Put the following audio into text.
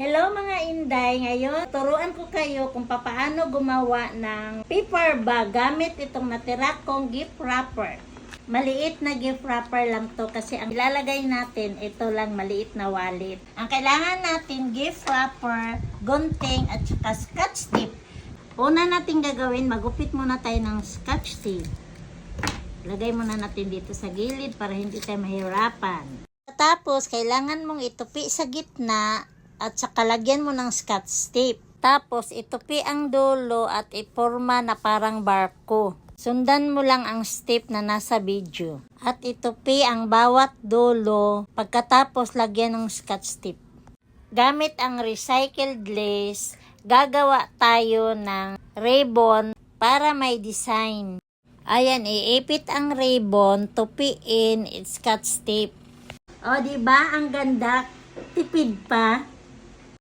Hello mga Inday! Ngayon, turuan ko kayo kung papaano gumawa ng paper bag gamit itong natira gift wrapper. Maliit na gift wrapper lang to kasi ang ilalagay natin, ito lang maliit na wallet. Ang kailangan natin, gift wrapper, gunting, at saka scotch tape. Una natin gagawin, magupit muna tayo ng scotch tape. Lagay muna natin dito sa gilid para hindi tayo mahirapan. Tapos, kailangan mong itupi sa gitna at saka lagyan mo ng scotch tape. Tapos, itupi ang dulo at iporma na parang barko. Sundan mo lang ang step na nasa video. At itupi ang bawat dulo pagkatapos lagyan ng scotch tape. Gamit ang recycled lace, gagawa tayo ng ribbon para may design. Ayan, iipit ang ribbon, tupiin, it's scotch tape. O, di ba Ang ganda. Tipid pa.